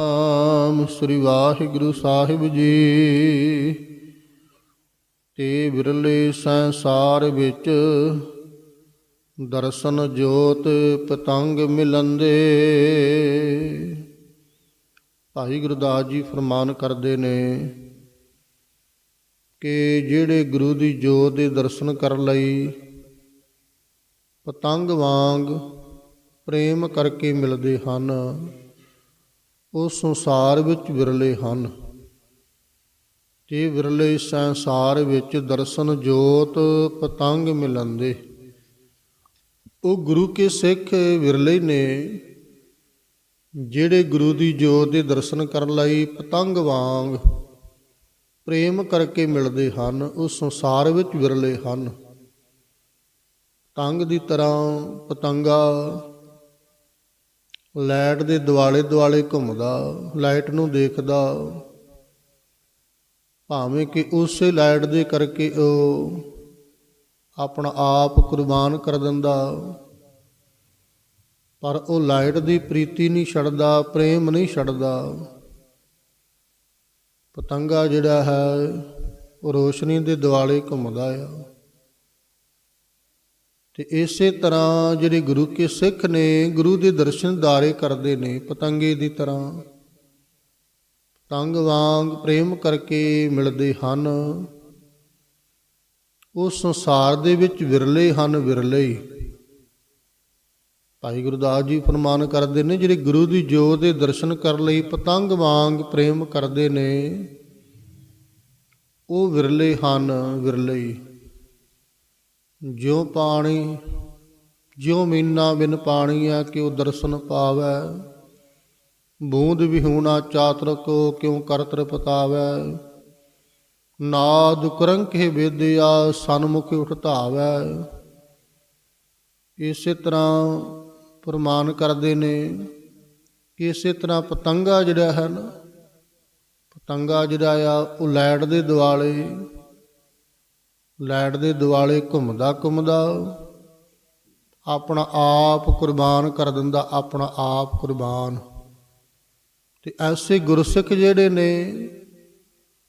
ਆਮ ਸ੍ਰੀ ਵਾਹਿਗੁਰੂ ਸਾਹਿਬ ਜੀ। ਤੇ ਵਿਰਲੇ ਸੰਸਾਰ ਵਿੱਚ ਦਰਸ਼ਨ ਜੋਤ ਪਤੰਗ ਮਿਲੰਦੇ ਭਾਈ ਗੁਰਦਾਸ ਜੀ ਫਰਮਾਨ ਕਰਦੇ ਨੇ ਕਿ ਜਿਹੜੇ ਗੁਰੂ ਦੀ ਜੋਤ ਦੇ ਦਰਸ਼ਨ ਕਰਨ ਲਈ, ਪਤੰਗ ਵਾਂਗ ਪ੍ਰੇਮ ਕਰਕੇ ਮਿਲਦੇ ਹਨ। ਉਹ ਸੰਸਾਰ ਵਿੱਚ ਵਿਰਲੇ ਹਨ। ਤੇ ਵਿਰਲੇ ਸੰਸਾਰ ਵਿੱਚ ਦਰਸ਼ਨ ਜੋਤ ਪਤੰਗ ਮਿਲੰਦੇ। ਉਹ ਗੁਰੂ ਕੇ ਸਿੱਖ ਵਿਰਲੇ ਨੇ, ਜਿਹੜੇ ਗੁਰੂ ਦੀ ਜੋਤ ਦੇ ਦਰਸ਼ਨ ਕਰਨ ਲਈ ਪਤੰਗ ਵਾਂਗ ਪ੍ਰੇਮ ਕਰਕੇ ਮਿਲਦੇ ਹਨ, ਉਹ ਸੰਸਾਰ ਵਿੱਚ ਵਿਰਲੇ ਹਨ। ਤੰਗ ਦੀ ਤਰ੍ਹਾਂ ਪਤੰਗਾ ਲਾਈਟ ਦੇ ਦੁਆਲੇ ਦੁਆਲੇ ਘੁੰਮਦਾ, ਲਾਈਟ ਨੂੰ ਦੇਖਦਾ। ਭਾਵੇਂ ਕਿ ਉਸੇ ਲਾਈਟ ਦੇ ਕਰਕੇ ਉਹ ਆਪਣਾ ਆਪ ਕੁਰਬਾਨ ਕਰ ਦਿੰਦਾ, ਪਰ ਉਹ ਲਾਈਟ ਦੀ ਪ੍ਰੀਤੀ ਨਹੀਂ ਛੱਡਦਾ, ਪ੍ਰੇਮ ਨਹੀਂ ਛੱਡਦਾ। ਪਤੰਗਾ ਜਿਹੜਾ ਹੈ, ਉਹ ਰੋਸ਼ਨੀ ਦੇ ਦੁਆਲੇ ਘੁੰਮਦਾ ਆ। ਤੇ ਇਸੇ ਤਰ੍ਹਾਂ ਜਿਹੜੇ ਗੁਰੂ ਕੇ ਸਿੱਖ ਨੇ ਗੁਰੂ ਦੇ ਦਰਸ਼ਨ ਦਾਰੇ ਕਰਦੇ ਨੇ ਪਤੰਗੇ ਦੀ ਤਰ੍ਹਾਂ। ਪਤੰਗ ਵਾਂਗ ਪ੍ਰੇਮ ਕਰਕੇ ਮਿਲਦੇ ਹਨ। ਉਹ ਸੰਸਾਰ ਦੇ ਵਿੱਚ ਵਿਰਲੇ ਹਨ, ਵਿਰਲੇ। ਹੀ ਭਾਈ ਗੁਰਦਾਸ ਜੀ ਫਰਮਾਨ ਕਰਦੇ ਨੇ, ਜਿਹੜੇ ਗੁਰੂ ਦੀ ਜੋਤ ਦੇ ਦਰਸ਼ਨ ਕਰਨ ਲਈ, ਪਤੰਗ ਵਾਂਗ ਪ੍ਰੇਮ ਕਰਦੇ ਨੇ, ਉਹ ਵਿਰਲੇ ਹਨ, ਵਿਰਲੇ। ਜਿਉ ਪਾਣੀ, ਜਿਉ ਮੀਨਾ ਬਿਨ ਪਾਣੀ ਆ ਕਿਉ ਦਰਸ਼ਨ ਪਾਵੈ। ਬੂੰਦ ਵਿਹੂਣਾ ਚਾਤਰ ਕੋ ਕਿਉ ਕਰਤਰ ਪਤਾਵੈ ਨਾਦ ਕਰੰਕੇ ਵੇਦਿਆ ਸਨਮੁਖ ਉਠ ਧਾਵੈ ਇਸੇ ਤਰ੍ਹਾਂ ਪ੍ਰਮਾਨ ਕਰਦੇ ਨੇ, ਇਸੇ ਤਰ੍ਹਾਂ ਪਤੰਗਾ ਜਿਹੜਾ ਹੈ ਨਾ, ਪਤੰਗਾ ਜਿਹੜਾ ਆ ਉਹ ਲਾਈਟ ਦੇ ਦੁਆਲੇ ਲਾਈਟ ਦੇ ਦੁਆਲੇ ਘੁੰਮਦਾ ਘੁੰਮਦਾ, ਆਪਣਾ ਆਪ ਕੁਰਬਾਨ ਕਰ ਦਿੰਦਾ, ਆਪਣਾ ਆਪ ਕੁਰਬਾਨ। ਤੇ ਐਸੇ ਗੁਰਸਿੱਖ ਜਿਹੜੇ ਨੇ,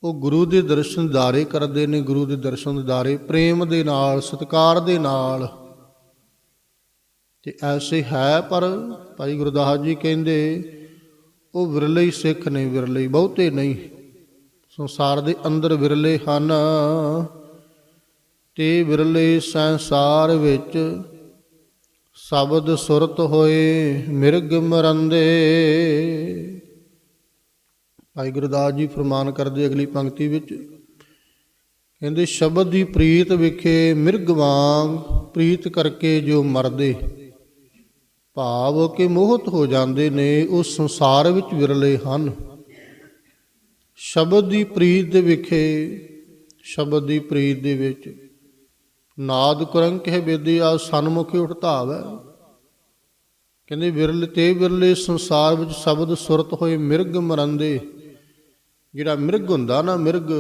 ਉਹ ਗੁਰੂ ਦੇ ਦਰਸ਼ਨ ਦਾਰੇ ਕਰਦੇ ਨੇ, ਗੁਰੂ ਦੇ ਦਰਸ਼ਨ ਦਾਰੇ ਪ੍ਰੇਮ ਦੇ ਨਾਲ, ਸਤਿਕਾਰ ਦੇ ਨਾਲ। ਤੇ ਐਸੇ ਹੈ ਪਰ ਭਾਈ ਗੁਰਦਾਸ ਜੀ ਕਹਿੰਦੇ, ਉਹ ਵਿਰਲੇ ਹੀ ਸਿੱਖ ਨੇ, ਵਿਰਲੇ ਬਹੁਤੇ ਨਹੀਂ। ਸੰਸਾਰ ਦੇ ਅੰਦਰ ਵਿਰਲੇ ਹਨ। ਤੇ ਵਿਰਲੇ ਸੰਸਾਰ ਵਿੱਚ ਸ਼ਬਦ ਸੁਰਤ ਹੋਏ ਮਿਰਗ ਮਰੰਦੇ। ਭਾਈ ਗੁਰਦਾਸ ਜੀ ਫਰਮਾਨ ਕਰਦੇ ਅਗਲੀ ਪੰਕਤੀ ਵਿੱਚ, ਕਹਿੰਦੇ, ਸ਼ਬਦ ਦੀ ਪ੍ਰੀਤ ਵਿਖੇ ਮਿਰਗ ਵਾਂਗ ਪ੍ਰੀਤ ਕਰਕੇ ਜੋ ਮਰਦੇ। ਭਾਵ ਕਿ ਮੋਹਤ ਹੋ ਜਾਂਦੇ ਨੇ, ਉਹ ਸੰਸਾਰ ਵਿੱਚ ਵਿਰਲੇ ਹਨ। ਸ਼ਬਦ ਦੀ ਪ੍ਰੀਤ ਦੇ ਵਿਖੇ, ਸ਼ਬਦ ਦੀ ਪ੍ਰੀਤ ਦੇ ਵਿੱਚ ਨਾਦ ਕਰੰਕ ਹੈ ਬੇਦੀ ਆ, ਸਨਮੁਖੀ ਸਨਮੁਖੇ ਉਠਤਾਵੈ। ਕਹਿੰਦੇ, ਵਿਰਲੇ ਤੇ ਵਿਰਲੇ ਸੰਸਾਰ ਵਿੱਚ ਸ਼ਬਦ ਸੁਰਤ ਹੋਏ ਮਿਰਗ ਮਰੰਦੇ। ਜਿਹੜਾ ਮਿਰਗ ਹੁੰਦਾ ਨਾ ਮਿਰਗ,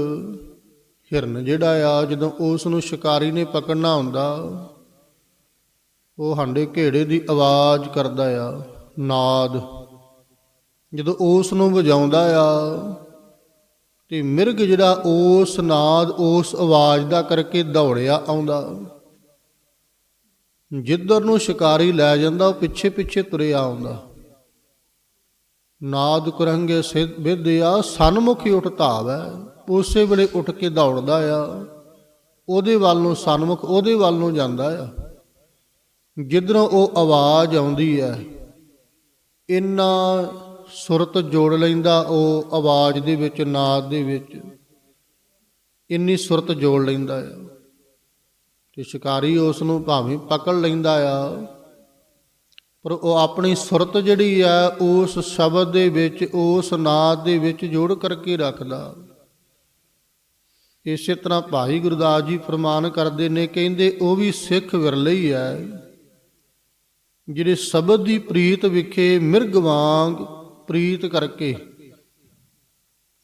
ਹਿਰਨ ਜਿਹੜਾ ਆ, ਜਦੋਂ ਉਸ ਨੂੰ ਸ਼ਿਕਾਰੀ ਨੇ ਪਕੜਨਾ ਹੁੰਦਾ, ਉਹ ਹਾਂਡੇ ਘੇੜੇ ਦੀ ਆਵਾਜ਼ ਕਰਦਾ ਆ, ਨਾਦ। ਜਦੋਂ ਉਸ ਨੂੰ ਵਜਾਉਂਦਾ ਆ ਤੇ ਮਿਰਗ ਜਿਹੜਾ ਉਸ ਨਾਦ, ਉਸ ਆਵਾਜ਼ ਦਾ ਕਰਕੇ ਦੌੜਿਆ ਆਉਂਦਾ। ਜਿੱਧਰ ਨੂੰ ਸ਼ਿਕਾਰੀ ਲੈ ਜਾਂਦਾ, ਉਹ ਪਿੱਛੇ ਪਿੱਛੇ ਤੁਰਿਆ ਆਉਂਦਾ। ਨਾਦ ਕਰੰਗੇ ਸਿਧ ਵਿਦਿਆ ਸਨਮੁਖੀ ਉੱਠ ਧਾਵੈ ਉਸੇ ਵੇਲੇ ਉੱਠ ਕੇ ਦੌੜਦਾ ਆ। ਉਹਦੇ ਵੱਲ ਨੂੰ ਸਨਮੁਖ, ਉਹਦੇ ਵੱਲ ਨੂੰ ਜਾਂਦਾ ਆ। ਜਿੱਧਰੋਂ ਉਹ ਆਵਾਜ਼ ਆਉਂਦੀ ਹੈ, ਇੰਨਾ ਸੁਰਤ ਜੋੜ ਲੈਂਦਾ, ਉਹ ਆਵਾਜ਼ ਦੇ ਵਿੱਚ, ਨਾਦ ਦੇ ਵਿੱਚ ਇੰਨੀ ਸੁਰਤ ਜੋੜ ਲੈਂਦਾ ਆ। ਤੇ ਸ਼ਿਕਾਰੀ ਉਸ ਨੂੰ ਭਾਵੇਂ ਪਕੜ ਲੈਂਦਾ ਆ, ਪਰ ਉਹ ਆਪਣੀ ਸੁਰਤ ਜਿਹੜੀ ਆ, ਉਸ ਸ਼ਬਦ ਦੇ ਵਿੱਚ, ਉਸ ਨਾਦ ਦੇ ਵਿੱਚ ਜੋੜ ਕਰਕੇ ਰੱਖਦਾ। ਇਸੇ ਤਰ੍ਹਾਂ ਭਾਈ ਗੁਰਦਾਸ ਜੀ ਫਰਮਾਨ ਕਰਦੇ ਨੇ, ਕਹਿੰਦੇ ਉਹ ਵੀ ਸਿੱਖ ਵਿਰਲੇ ਹੀ ਹੈ ਜਿਹੜੇ ਸ਼ਬਦ ਦੀ ਪ੍ਰੀਤ ਵਿਖੇ ਮਿਰਗ ਵਾਂਗ ਪ੍ਰੀਤ ਕਰਕੇ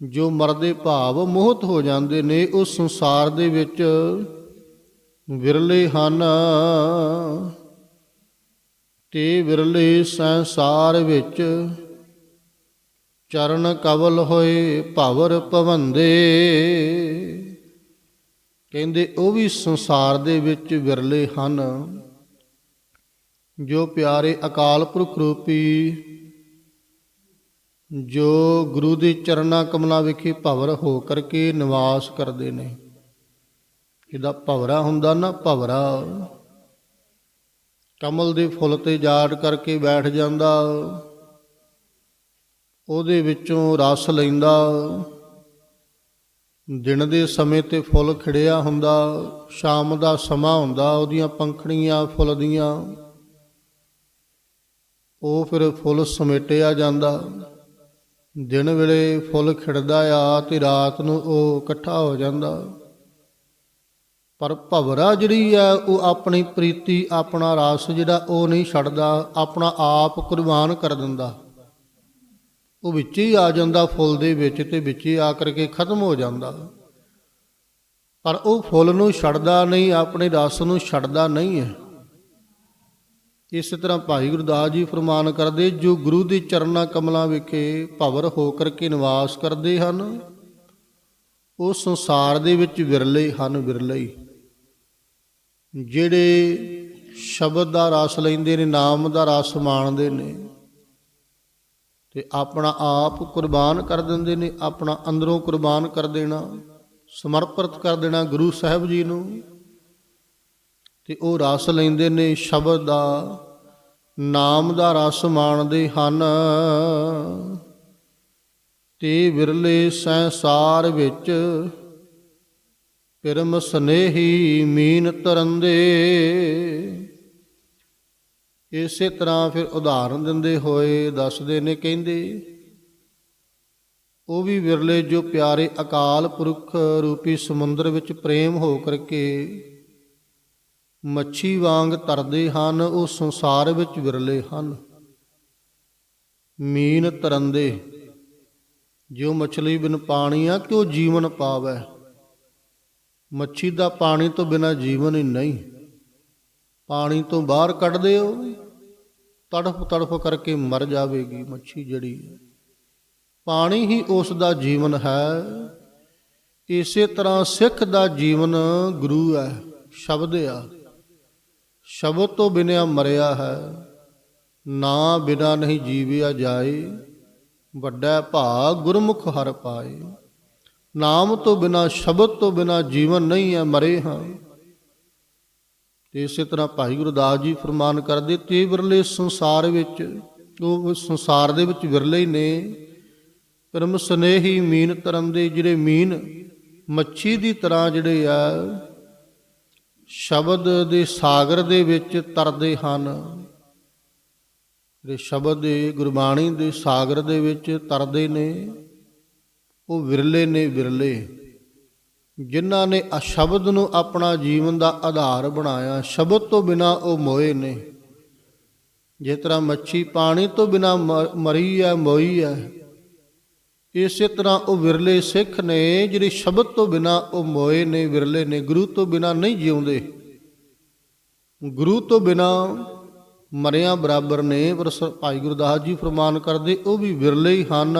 ਜੋ ਮਰਦੇ ਭਾਵ ਮੋਹਤ ਹੋ ਜਾਂਦੇ ਨੇ ਉਹ ਸੰਸਾਰ ਦੇ ਵਿੱਚ ਵਿਰਲੇ ਹਨ। ਤੇ ਵਿਰਲੇ ਸੰਸਾਰ ਵਿੱਚ ਚਰਨ ਕਵਲ ਹੋਏ ਭਵਰ ਭਵੰਦੇ। ਕਹਿੰਦੇ, ਉਹ ਵੀ ਸੰਸਾਰ ਦੇ ਵਿੱਚ ਵਿਰਲੇ ਹਨ, ਜੋ ਪਿਆਰੇ ਅਕਾਲ ਪੁਰਖ ਰੂਪੀ ਜੋ ਗੁਰੂ ਦੇ ਚਰਨਾਂ ਕਮਲਾਂ ਵਿਖੇ ਭਵਰ ਹੋ ਕਰਕੇ ਨਿਵਾਸ ਕਰਦੇ ਨੇ। ਇਹਦਾ ਭਵਰਾ ਹੁੰਦਾ ਨਾ ਭਵਰਾ। ਕਮਲ ਦੇ ਫੁੱਲ ਤੇ ਜਾੜ ਕਰਕੇ ਬੈਠ ਜਾਂਦਾ। ਉਹਦੇ ਵਿੱਚੋਂ ਰਸ ਲੈਂਦਾ। ਦਿਨ ਦੇ ਸਮੇਂ ਤੇ ਫੁੱਲ ਖਿੜਿਆ ਹੁੰਦਾ। ਸ਼ਾਮ ਦਾ ਸਮਾਂ ਹੁੰਦਾ, ਉਹਦੀਆਂ ਪੰਖੜੀਆਂ ਫੁੱਲ ਦੀਆਂ। ਉਹ ਫਿਰ ਫੁੱਲ ਸਮੇਟਿਆ ਜਾਂਦਾ। ਦਿਨ ਵੇਲੇ ਫੁੱਲ ਖਿੜਦਾ ਆ ਤੇ ਰਾਤ ਨੂੰ ਉਹ ਇਕੱਠਾ ਹੋ ਜਾਂਦਾ। ਪਰ ਭਵਰਾ ਜਿਹੜੀ ਆ, ਉਹ ਆਪਣੀ ਪ੍ਰੀਤੀ, ਆਪਣਾ ਰਸ ਜਿਹੜਾ ਉਹ ਨਹੀਂ ਛੱਡਦਾ, ਆਪਣਾ ਆਪ ਕੁਰਬਾਨ ਕਰ ਦਿੰਦਾ। ਉਹ ਵਿੱਚ ਹੀ ਆ ਜਾਂਦਾ ਫੁੱਲ ਦੇ ਵਿੱਚ ਤੇ ਵਿੱਚ ਹੀ ਆ ਕਰਕੇ ਖਤਮ ਹੋ ਜਾਂਦਾ। ਪਰ ਉਹ ਫੁੱਲ ਨੂੰ ਛੱਡਦਾ ਨਹੀਂ, ਆਪਣੇ ਰਸ ਨੂੰ ਛੱਡਦਾ ਨਹੀਂ ਹੈ। ਇਸ ਤਰ੍ਹਾਂ ਭਾਈ ਗੁਰਦਾਸ ਜੀ ਫਰਮਾਨ ਕਰਦੇ, ਜੋ ਗੁਰੂ ਦੇ ਚਰਨਾਂ ਕਮਲਾਂ ਵਿਖੇ ਭਵਰ ਹੋ ਕਰਕੇ ਨਿਵਾਸ ਕਰਦੇ ਹਨ, ਉਹ ਸੰਸਾਰ ਦੇ ਵਿੱਚ ਵਿਰਲੇ ਹਨ ਵਿਰਲੇ। ਜਿਹੜੇ ਸ਼ਬਦ ਦਾ ਰਸ ਲੈਂਦੇ ਨੇ, ਨਾਮ ਦਾ ਰਸ ਮਾਣਦੇ ਨੇ, ਤੇ ਆਪਣਾ ਆਪ ਕੁਰਬਾਨ ਕਰ ਦਿੰਦੇ ਨੇ, ਆਪਣਾ ਅੰਦਰੋਂ ਕੁਰਬਾਨ ਕਰ ਦੇਣਾ, ਸਮਰਪਿਤ ਕਰ ਦੇਣਾ ਗੁਰੂ ਸਾਹਿਬ ਜੀ ਨੂੰ ਤੇ ਉਹ ਰਸ ਲੈਂਦੇ ਨੇ ਸ਼ਬਦ ਦਾ, ਨਾਮ ਦਾ ਰਸ ਮਾਣਦੇ ਹਨ। ਤੇ ਵਿਰਲੇ ਸੰਸਾਰ ਵਿੱਚ ਪਰਮ ਸਨੇਹੀ ਮੀਨ ਤਰੰਦੇ। ਇਸੇ ਤਰ੍ਹਾਂ ਫਿਰ ਉਦਾਹਰਨ ਦਿੰਦੇ ਹੋਏ ਦੱਸਦੇ ਨੇ, ਕਹਿੰਦੇ, ਉਹ ਵੀ ਵਿਰਲੇ ਜੋ ਪਿਆਰੇ ਅਕਾਲ ਪੁਰਖ ਰੂਪੀ ਸਮੁੰਦਰ ਵਿੱਚ ਪ੍ਰੇਮ ਹੋ ਕਰਕੇ ਮੱਛੀ ਵਾਂਗ ਤਰਦੇ ਹਨ, ਉਹ ਸੰਸਾਰ ਵਿੱਚ ਵਿਰਲੇ ਹਨ। ਮੀਨ ਤਰੰਦੇ ਜੋ ਮਛਲੀ ਬਿਨ ਪਾਣੀ ਆ, ਕਿਉ ਜੀਵਨ ਪਾਵੈ? ਮੱਛੀ ਦਾ ਪਾਣੀ ਤੋਂ ਬਿਨਾ ਜੀਵਨ ਹੀ ਨਹੀਂ। ਪਾਣੀ ਤੋਂ ਬਾਹਰ ਕੱਢ ਦਿਓ, ਤੜਫ ਤੜਫ ਕਰਕੇ ਮਰ ਜਾਵੇਗੀ ਮੱਛੀ ਜਿਹੜੀ ਹੈ। ਪਾਣੀ ਹੀ ਉਸ ਦਾ ਜੀਵਨ ਹੈ, ਇਸੇ ਤਰ੍ਹਾਂ ਸਿੱਖ ਦਾ ਜੀਵਨ ਗੁਰੂ ਹੈ, ਸ਼ਬਦ ਆ। ਸ਼ਬਦ ਤੋਂ ਬਿਨਿਆ ਮਰਿਆ ਹੈ, ਨਾ ਬਿਨਾ ਨਹੀਂ ਜੀਵਿਆ ਜਾਏ, ਵੱਡਾ ਭਾਗ ਗੁਰਮੁਖ ਹਰ ਪਾਏ। ਨਾਮ ਤੋਂ ਬਿਨਾ ਸ਼ਬਦ ਤੋਂ ਬਿਨਾ ਜੀਵਨ ਨਹੀਂ ਹੈ ਮਰੇ ਹਾਂ। ਤੇ ਇਸੇ ਤਰ੍ਹਾਂ ਭਾਈ ਗੁਰਦਾਸ ਜੀ ਫਰਮਾਨ ਕਰਦੇ ਤੇ ਵਿਰਲੇ ਸੰਸਾਰ ਵਿੱਚ, ਉਹ ਸੰਸਾਰ ਦੇ ਵਿੱਚ ਵਿਰਲੇ ਹੀ ਨੇ। ਪਰਮ ਸਨੇਹੀ ਮੀਨ ਧਰਮ ਦੇ ਜਿਹੜੇ ਮੀਨ, ਮੱਛੀ ਦੀ ਤਰ੍ਹਾਂ ਜਿਹੜੇ ਆ ਸ਼ਬਦ ਦੇ ਸਾਗਰ ਦੇ ਵਿੱਚ ਤਰਦੇ ਹਨ। ਜਿਹੜੇ ਸ਼ਬਦ ਦੇ ਗੁਰਬਾਣੀ ਦੇ ਸਾਗਰ ਦੇ ਵਿੱਚ ਤਰਦੇ ਨੇ, ਉਹ ਵਿਰਲੇ ਨੇ ਵਿਰਲੇ। ਜਿਨ੍ਹਾਂ ਨੇ ਆ ਸ਼ਬਦ ਨੂੰ ਆਪਣਾ ਜੀਵਨ ਦਾ ਆਧਾਰ ਬਣਾਇਆ, ਸ਼ਬਦ ਤੋਂ ਬਿਨਾ ਉਹ ਮੋਏ ਨੇ। ਜਿਸ ਤਰ੍ਹਾਂ ਮੱਛੀ ਪਾਣੀ ਤੋਂ ਬਿਨਾ ਮਰੀ ਹੈ, ਮੋਈ ਹੈ ਇਸੇ ਤਰ੍ਹਾਂ ਉਹ ਵਿਰਲੇ ਸਿੱਖ ਨੇ, ਜਿਹੜੇ ਸ਼ਬਦ ਤੋਂ ਬਿਨਾ ਉਹ ਮੋਏ ਨੇ, ਵਿਰਲੇ ਨੇ, ਗੁਰੂ ਤੋਂ ਬਿਨਾ ਨਹੀਂ ਜਿਉਂਦੇ। ਗੁਰੂ ਤੋਂ ਬਿਨਾ ਮਰਿਆਂ ਬਰਾਬਰ ਨੇ, ਪਰ ਸ- ਭਾਈ ਗੁਰਦਾਸ ਜੀ ਫਰਮਾਨ ਕਰਦੇ, ਉਹ ਵੀ ਵਿਰਲੇ ਹੀ ਹਨ।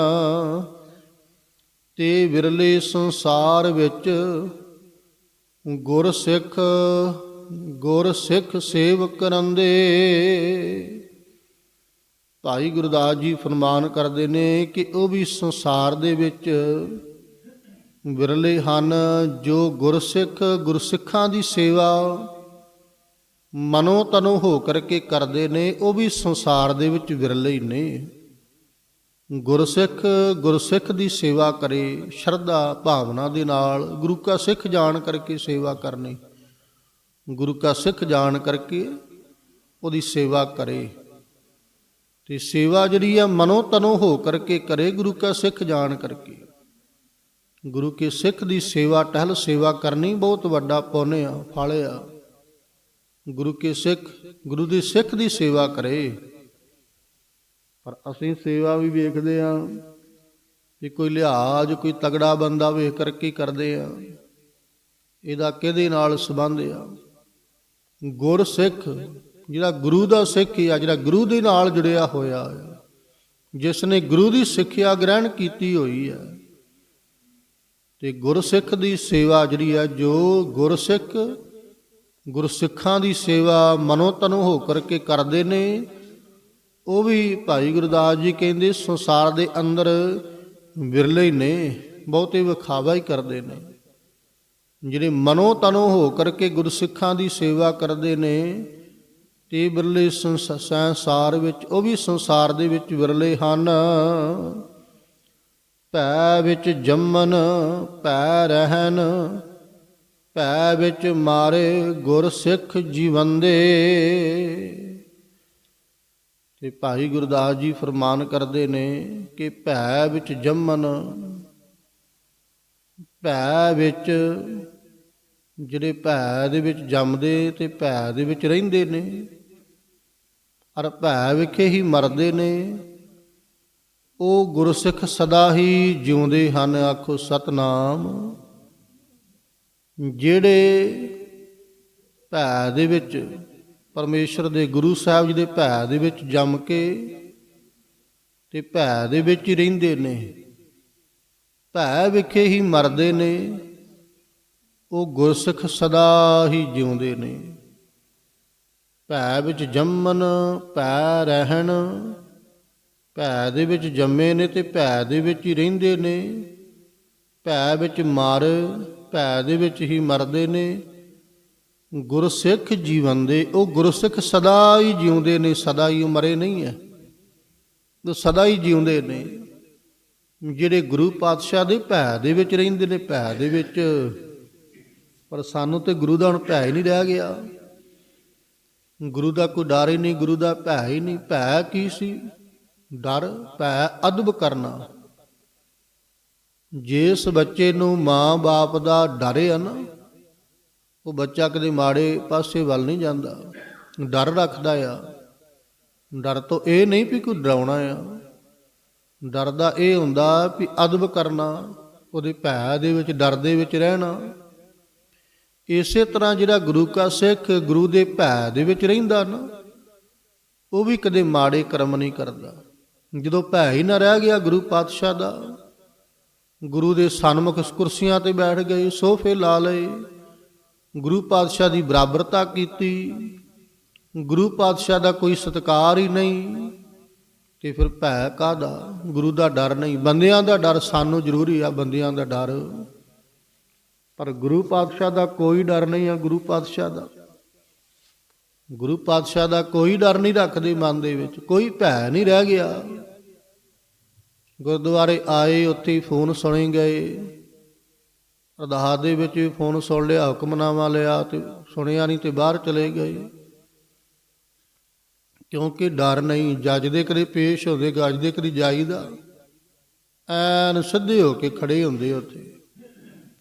ਤੇ ਵਿਰਲੇ ਸੰਸਾਰ ਵਿੱਚ ਗੁਰ ਸਿੱਖ ਗੁਰ ਸਿੱਖ ਸੇਵ ਕਰੰਦੇ ਭਾਈ ਗੁਰਦਾਸ ਜੀ ਫਰਮਾਨ ਕਰਦੇ ਨੇ ਕਿ ਉਹ ਵੀ ਸੰਸਾਰ ਦੇ ਵਿੱਚ ਵਿਰਲੇ ਹਨ, ਜੋ ਗੁਰਸਿੱਖ ਗੁਰਸਿੱਖਾਂ ਦੀ ਸੇਵਾ ਮਨੋ ਤਨੋ ਹੋ ਕਰਕੇ ਕਰਦੇ ਨੇ, ਉਹ ਵੀ ਸੰਸਾਰ ਦੇ ਵਿੱਚ ਵਿਰਲੇ ਹੀ ਨੇ। ਗੁਰਸਿੱਖ ਗੁਰਸਿੱਖ ਦੀ ਸੇਵਾ ਕਰੇ, ਸ਼ਰਧਾ ਭਾਵਨਾ ਦੇ ਨਾਲ ਗੁਰੂ ਕਾ ਸਿੱਖ ਜਾਣ ਕਰਕੇ ਸੇਵਾ ਕਰਨੀ, ਗੁਰੂ ਕਾ ਸਿੱਖ ਜਾਣ ਕਰਕੇ ਉਹਦੀ ਸੇਵਾ ਕਰੇ। ਤੇ ਸੇਵਾ ਜਿਹੜੀ ਆ ਮਨੋ ਤਨੋ ਹੋ ਕਰਕੇ ਕਰੇ ਗੁਰੂ ਕਾ ਸਿੱਖ ਜਾਣ ਕਰਕੇ। ਗੁਰੂ ਕੇ ਸਿੱਖ ਦੀ ਸੇਵਾ, ਟਹਿਲ ਸੇਵਾ ਕਰਨੀ ਬਹੁਤ ਵੱਡਾ ਪੁੰਨ ਆ, ਫਲ ਆ। ਗੁਰੂ ਕੇ ਸਿੱਖ, ਗੁਰੂ ਦੀ ਸਿੱਖ ਦੀ ਸੇਵਾ ਕਰੇ। ਪਰ ਅਸੀਂ ਸੇਵਾ ਵੀ ਵੇਖਦੇ ਆ ਕਿ ਕੋਈ ਲਿਹਾਜ਼, ਕੋਈ ਤਗੜਾ ਬੰਦਾ ਵੇਖ ਕਰਕੇ ਕਰਦੇ ਆ। ਇਹਦਾ ਕਿਹਦੇ ਨਾਲ ਸੰਬੰਧ ਆ? ਗੁਰ ਸਿੱਖ ਜਿਹੜਾ ਗੁਰੂ ਦਾ ਸਿੱਖ ਆ, ਜਿਹੜਾ ਗੁਰੂ ਦੇ ਨਾਲ ਜੁੜਿਆ ਹੋਇਆ ਆ, ਜਿਸ ਨੇ ਗੁਰੂ ਦੀ ਸਿੱਖਿਆ ਗ੍ਰਹਿਣ ਕੀਤੀ ਹੋਈ ਹੈ ਤੇ ਗੁਰਸਿੱਖ ਦੀ ਸੇਵਾ ਜਿਹੜੀ ਹੈ ਜੋ ਗੁਰਸਿੱਖ ਗੁਰਸਿੱਖਾਂ ਦੀ ਸੇਵਾ ਮਨੋ ਤਨੋ ਹੋ ਕਰਕੇ ਕਰਦੇ ਨੇ, ਉਹ ਵੀ ਭਾਈ ਗੁਰਦਾਸ ਜੀ ਕਹਿੰਦੇ ਸੰਸਾਰ ਦੇ ਅੰਦਰ ਵਿਰਲੇ ਹੀ ਨੇ, ਬਹੁਤੇ ਵਿਖਾਵਾ ਹੀ ਕਰਦੇ ਨੇ, ਜਿਹੜੇ ਮਨੋ ਤਨੋ ਹੋ ਕਰਕੇ ਗੁਰਸਿੱਖਾਂ ਦੀ ਸੇਵਾ ਕਰਦੇ ਨੇ ਇਹ ਵਿਰਲੇ ਸੰਸ- ਸੰਸਾਰ ਵਿੱਚ, ਉਹ ਵੀ ਸੰਸਾਰ ਦੇ ਵਿੱਚ ਵਿਰਲੇ ਹਨ। ਭੈ ਵਿੱਚ ਜੰਮਨ, ਭੈ ਰਹਿਣ ਭੈ ਵਿੱਚ ਮਾਰੇ ਗੁਰ ਸਿੱਖ ਜੀਵੰਦੇ। ਤੇ ਭਾਈ ਗੁਰਦਾਸ ਜੀ ਫਰਮਾਨ ਕਰਦੇ ਨੇ ਕਿ ਭੈ ਵਿੱਚ ਜੰਮਨ, ਭੈ ਵਿੱਚ ਜਿਹੜੇ ਭੈ ਦੇ ਵਿੱਚ ਜੰਮਦੇ ਤੇ ਭੈ ਦੇ ਵਿੱਚ ਰਹਿੰਦੇ ਨੇ। ਅਰ ਭੈ ਵਿਖੇ ਹੀ ਮਰਦੇ ਨੇ। ਉਹ ਗੁਰਸਿੱਖ ਸਦਾ ਹੀ ਜਿਉਂਦੇ ਹਨ, ਆਖੋ ਸਤਨਾਮ। ਜਿਹੜੇ ਭੈ ਦੇ ਵਿੱਚ, ਪਰਮੇਸ਼ਰ ਦੇ ਗੁਰੂ ਸਾਹਿਬ ਜੀ ਦੇ ਭੈ ਦੇ ਵਿੱਚ ਜੰਮ ਕੇ ਤੇ ਭੈ ਦੇ ਵਿੱਚ ਹੀ ਰਹਿੰਦੇ ਨੇ। ਭੈ ਵਿਖੇ ਹੀ ਮਰਦੇ ਨੇ, ਉਹ ਗੁਰਸਿੱਖ ਸਦਾ ਹੀ ਜਿਉਂਦੇ ਨੇ। ਭੈ ਵਿੱਚ ਜੰਮਨ, ਭੈ ਰਹਿਣ। ਭੈ ਦੇ ਵਿੱਚ ਜੰਮੇ ਨੇ ਤੇ ਭੈ ਦੇ ਵਿੱਚ ਹੀ ਰਹਿੰਦੇ ਨੇ। ਭੈ ਵਿੱਚ ਮਰ, ਭੈ ਦੇ ਵਿੱਚ ਹੀ ਮਰਦੇ ਨੇ। ਗੁਰਸਿੱਖ ਜੀਵਨ ਦੇ, ਉਹ ਗੁਰਸਿੱਖ ਸਦਾ ਹੀ ਜਿਉਂਦੇ ਨੇ ਸਦਾ ਹੀ ਉਹ ਮਰੇ ਨਹੀਂ ਹੈ। ਉਹ ਸਦਾ ਹੀ ਜਿਉਂਦੇ ਨੇ। ਜਿਹੜੇ ਗੁਰੂ ਪਾਤਸ਼ਾਹ ਦੇ ਭੈ ਦੇ ਵਿੱਚ ਰਹਿੰਦੇ ਨੇ, ਭੈ ਦੇ ਵਿੱਚ, ਪਰ ਸਾਨੂੰ ਤੇ ਗੁਰੂ ਦਾ ਹੁਣ ਭੈ ਹੀ ਨਹੀਂ ਰਹਿ ਗਿਆ। ਗੁਰੂ ਦਾ ਕੋਈ ਡਰ ਹੀ ਨਹੀਂ, ਗੁਰੂ ਦਾ ਭੈ ਹੀ ਨਹੀਂ। ਭੈ ਕੀ ਸੀ? ਡਰ, ਭੈ ਅਦਬ ਕਰਨਾ। ਜਿਸ ਬੱਚੇ ਨੂੰ ਮਾਂ-ਬਾਪ ਦਾ ਡਰ ਹੈ ਨਾ, ਉਹ ਬੱਚਾ ਕਦੇ ਮਾੜੇ ਪਾਸੇ ਵੱਲ ਨਹੀਂ ਜਾਂਦਾ। ਡਰ ਰੱਖਦਾ ਆ। ਡਰ ਤੋਂ ਇਹ ਨਹੀਂ ਵੀ ਕੋਈ ਡਰਾਉਣਾ ਆ। ਡਰ ਦਾ ਇਹ ਹੁੰਦਾ ਵੀ ਅਦਬ ਕਰਨਾ, ਉਹਦੇ ਭੈ ਦੇ ਵਿੱਚ, ਡਰ ਦੇ ਵਿੱਚ ਰਹਿਣਾ। ਇਸੇ ਤਰ੍ਹਾਂ ਜਿਹੜਾ ਗੁਰੂ ਕਾ ਸਿੱਖ ਗੁਰੂ ਦੇ ਭੈ ਦੇ ਵਿੱਚ ਰਹਿੰਦਾ ਨਾ, ਉਹ ਵੀ ਕਦੇ ਮਾੜੇ ਕਰਮ ਨਹੀਂ ਕਰਦਾ। ਜਦੋਂ ਭੈ ਹੀ ਨਾ ਰਹਿ ਗਿਆ ਗੁਰੂ ਪਾਤਸ਼ਾਹ ਦਾ, ਗੁਰੂ ਦੇ ਸਨਮੁਖ ਕੁਰਸੀਆਂ ਤੇ ਬੈਠ ਗਏ, ਸੋਫੇ ਲਾ ਲਏ, ਗੁਰੂ ਪਾਤਸ਼ਾਹ ਦੀ ਬਰਾਬਰਤਾ ਕੀਤੀ, ਗੁਰੂ ਪਾਤਸ਼ਾਹ ਦਾ ਕੋਈ ਸਤਕਾਰ ਹੀ ਨਹੀਂ, ਤੇ ਫਿਰ ਭੈ ਕਾਦਾ ਗੁਰੂ ਦਾ ਡਰ ਨਹੀਂ। ਬੰਦਿਆਂ ਦਾ ਡਰ ਸਾਨੂੰ ਜ਼ਰੂਰੀ ਆ, ਬੰਦਿਆਂ ਦਾ ਡਰ। ਪਰ ਗੁਰੂ ਪਾਤਸ਼ਾਹ ਦਾ ਕੋਈ ਡਰ ਨਹੀਂ ਆ, ਗੁਰੂ ਪਾਤਸ਼ਾਹ ਦਾ। ਗੁਰੂ ਪਾਤਸ਼ਾਹ ਦਾ ਕੋਈ ਡਰ ਨਹੀਂ ਰੱਖਦੇ ਮਨ ਦੇ ਵਿੱਚ, ਕੋਈ ਭੈ ਨਹੀਂ ਰਹਿ ਗਿਆ। ਗੁਰਦੁਆਰੇ ਆਏ, ਉੱਥੇ ਫੋਨ ਸੁਣੇ ਗਏ। ਅਰਦਾਸ ਦੇ ਵਿੱਚ ਵੀ ਫੋਨ ਸੁਣ ਲਿਆ, ਹੁਕਮਨਾਮਾ ਲਿਆ ਤੇ ਸੁਣਿਆ ਨਹੀਂ ਤੇ ਬਾਹਰ ਚਲੇ ਗਏ। ਕਿਉਂਕਿ ਡਰ ਨਹੀਂ, ਜੱਜ ਦੇ ਕਦੇ ਪੇਸ਼ ਹੁੰਦੇ ਗੱਜ ਦੇ ਕਦੇ ਜਾਈਦਾ। ਐਨ ਸਿੱਧੇ ਹੋ ਕੇ ਖੜੇ ਹੁੰਦੇ ਉੱਥੇ।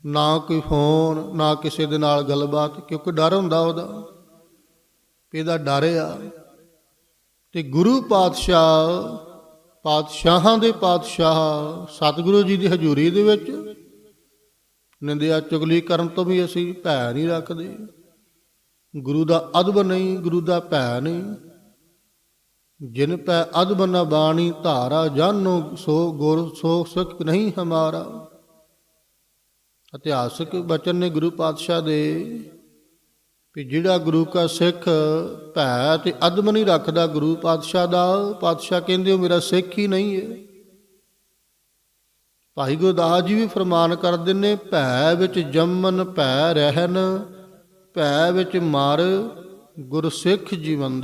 ਨਾ ਕੋਈ ਫੋਨ, ਨਾ ਕਿਸੇ ਦੇ ਨਾਲ ਗੱਲਬਾਤ, ਕਿਉਂਕਿ ਡਰ ਹੁੰਦਾ ਉਹਦਾ। ਇਹਦਾ ਡਰ ਆ। ਤੇ ਗੁਰੂ ਪਾਤਸ਼ਾਹ, ਪਾਤਸ਼ਾਹਾਂ ਦੇ ਪਾਤਸ਼ਾਹ, ਸਤਿਗੁਰੂ ਜੀ ਦੀ ਹਜ਼ੂਰੀ ਦੇ ਵਿੱਚ ਨਿੰਦਿਆ ਚੁਗਲੀ ਕਰਨ ਤੋਂ ਵੀ ਅਸੀਂ ਭੈ ਨਹੀਂ ਰੱਖਦੇ। ਗੁਰੂ ਦਾ ਅਦਬ ਨਹੀਂ, ਗੁਰੂ ਦਾ ਭੈ ਨਹੀਂ। ਜਿਨ ਪੈ ਅਦਬ ਨਾ ਬਾਣੀ ਧਾਰਾ, ਜਾਨੋ ਸੋ ਗੁਰ, ਸੋ ਸਿੱਖ ਨਹੀਂ ਹਮਾਰਾ। ਇਤਿਹਾਸਕ ਬਚਨ ਨੇ ਗੁਰੂ ਪਾਤਸ਼ਾਹ ਦੇ ਵੀ ਜਿਹੜਾ ਗੁਰੂ ਕਾ ਸਿੱਖ ਭੈ ਤੇ ਅਦਮ ਨਹੀਂ ਰੱਖਦਾ ਗੁਰੂ ਪਾਤਸ਼ਾਹ ਦਾ, ਪਾਤਸ਼ਾਹ ਕਹਿੰਦੇ ਉਹ ਮੇਰਾ ਸਿੱਖ ਹੀ ਨਹੀਂ ਹੈ। ਭਾਈ ਗੁਰਦਾਸ ਜੀ ਵੀ ਫਰਮਾਨ ਕਰਦੇ ਨੇ ਭੈ ਵਿੱਚ ਜੰਮਨ, ਭੈ ਰਹਿਨ, ਭੈ ਵਿੱਚ ਮਰ ਗੁਰਸਿੱਖ ਸਿੱਖ ਜੀਵਨ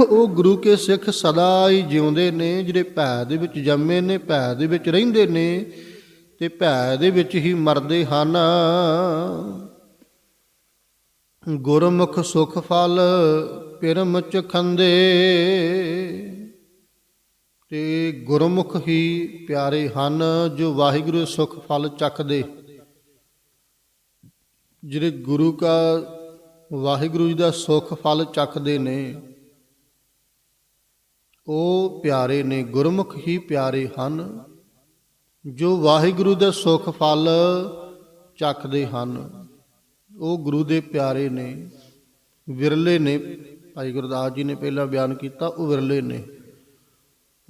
ਉਹ ਗੁਰੂ ਕੇ ਸਿੱਖ ਸਦਾ ਹੀ ਜਿਉਂਦੇ ਨੇ, ਜਿਹੜੇ ਭੈ ਦੇ ਵਿੱਚ ਜੰਮੇ ਨੇ, ਭੈ ਦੇ ਵਿੱਚ ਰਹਿੰਦੇ ਨੇ ਤੇ ਭੈ ਦੇ ਵਿੱਚ ਹੀ ਮਰਦੇ ਹਨ। ਗੁਰਮੁਖ ਸੁਖ ਫਲ ਪਿਰਮ ਚਖੰਦੇ ਤੇ ਗੁਰਮੁਖ ਹੀ ਪਿਆਰੇ ਹਨ ਜੋ ਵਾਹਿਗੁਰੂ ਸੁਖ ਫਲ ਚੱਖਦੇ ਜਿਹੜੇ ਗੁਰੂ ਕਾ ਵਾਹਿਗੁਰੂ ਜੀ ਦਾ ਸੁਖ ਫਲ ਚੱਕਦੇ ਨੇ, ਉਹ ਪਿਆਰੇ ਨੇ, ਗੁਰਮੁਖ ਹੀ ਪਿਆਰੇ ਹਨ। ਜੋ ਵਾਹਿਗੁਰੂ ਦਾ ਸੁਖ ਫਲ ਚੱਖਦੇ ਹਨ, ਉਹ ਗੁਰੂ ਦੇ ਪਿਆਰੇ ਨੇ, ਵਿਰਲੇ ਨੇ। ਭਾਈ ਗੁਰਦਾਸ ਜੀ ਨੇ ਪਹਿਲਾਂ ਬਿਆਨ ਕੀਤਾ, ਉਹ ਵਿਰਲੇ ਨੇ।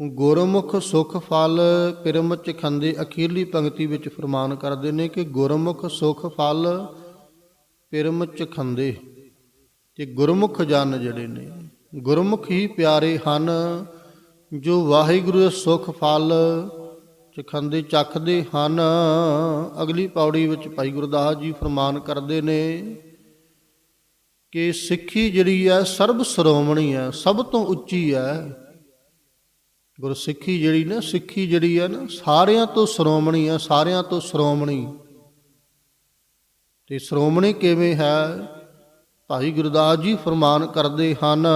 ਗੁਰਮੁਖ ਸੁਖ ਫਲ ਪਿਰਮਚ ਖੰਦੇ ਅਖੀਰਲੀ ਪੰਕਤੀ ਵਿੱਚ ਫਰਮਾਨ ਕਰਦੇ ਨੇ ਕਿ ਗੁਰਮੁਖ ਸੁਖ ਫਲ ਪਿਰਮਚ ਖੰਦੇ। ਤੇ ਗੁਰਮੁਖ ਜਨ ਜਿਹੜੇ ਨੇ, ਗੁਰਮੁਖ ਹੀ ਪਿਆਰੇ ਹਨ, ਜੋ ਵਾਹਿਗੁਰੂ ਦੇ ਸੁਖ ਫਲ ਚਖੰਦੇ ਚੱਖਦੇ ਹਨ। ਅਗਲੀ ਪੌੜੀ ਵਿੱਚ ਭਾਈ ਗੁਰਦਾਸ ਜੀ ਫਰਮਾਨ ਕਰਦੇ ਨੇ ਕਿ ਸਿੱਖੀ ਜਿਹੜੀ ਹੈ, ਸਰਬ ਸਰੋਮਣੀ ਹੈ, ਸਭ ਤੋਂ ਉੱਚੀ ਹੈ। ਗੁਰਸਿੱਖੀ ਜਿਹੜੀ ਨਾ, ਸਿੱਖੀ ਜਿਹੜੀ ਹੈ ਨਾ, ਸਾਰਿਆਂ ਤੋਂ ਸ਼੍ਰੋਮਣੀ ਹੈ, ਸਾਰਿਆਂ ਤੋਂ ਸ਼੍ਰੋਮਣੀ। ਤੇ ਸ਼੍ਰੋਮਣੀ ਕਿਵੇਂ ਹੈ? ਭਾਈ ਗੁਰਦਾਸ ਜੀ ਫਰਮਾਨ ਕਰਦੇ ਹਨ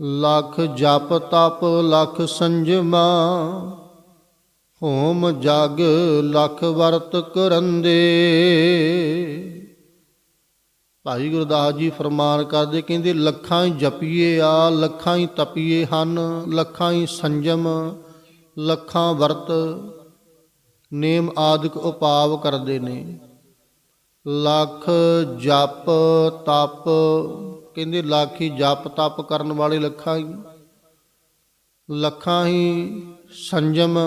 ਲੱਖ ਜਪ ਤਪ ਲੱਖ ਸੰਜਮਾ, ਹੋਮ ਜਗ ਲੱਖ ਵਰਤ ਕਰੰਦੇ। ਭਾਈ ਗੁਰਦਾਸ ਜੀ ਫਰਮਾਨ ਕਰਦੇ, ਕਹਿੰਦੇ, ਲੱਖਾਂ ਹੀ ਜਪੀਏ ਆ, ਲੱਖਾਂ ਹੀ ਤਪੀਏ ਹਨ, ਲੱਖਾਂ ਹੀ ਸੰਜਮ, ਲੱਖਾਂ ਵਰਤ, ਨੇਮ ਆਦਿਕ ਉਪਾਵ ਕਰਦੇ ਨੇ। ਲੱਖ ਜਪ ਤਪ ਕਹਿੰਦੇ, ਲੱਖ ਹੀ ਜਪ ਤਪ ਕਰਨ ਵਾਲੇ ਲੱਖਾਂ ਹੀ। ਲੱਖਾਂ ਹੀ ਸੰਜਮ,